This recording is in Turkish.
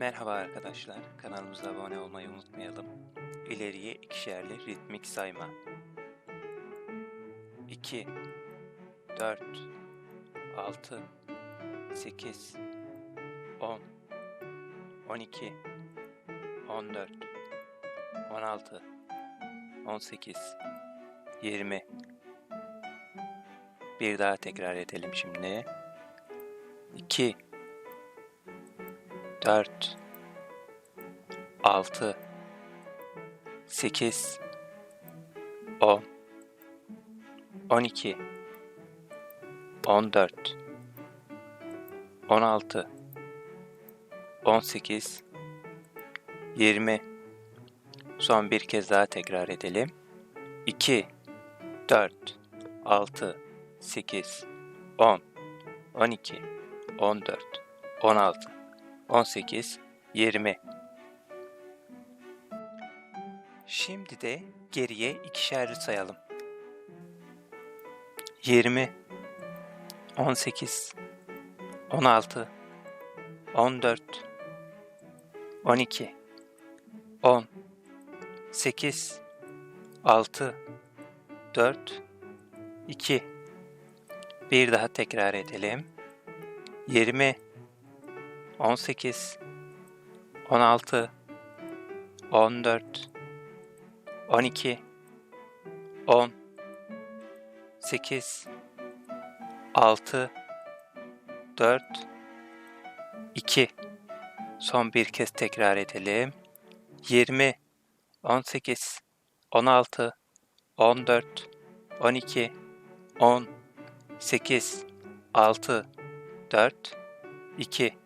Merhaba arkadaşlar, kanalımıza abone olmayı unutmayalım. İleriye ikişerli ritmik sayma. 2 4 6 8 10 12 14 16 18 20 Bir daha tekrar edelim şimdi. 2 4 6 8 10 12 14 16 18 20 Son bir kez daha tekrar edelim. 2 4 6 8 10 12 14 16 18 20 Şimdi de geriye ikişerli sayalım. 20 18 16 14 12 10 8 6 4 2 Bir daha tekrar edelim. 20 18 16 14 12 10 8 6 4 2 Son bir kez tekrar edelim. 20 18 16 14 12 10 8 6 4 2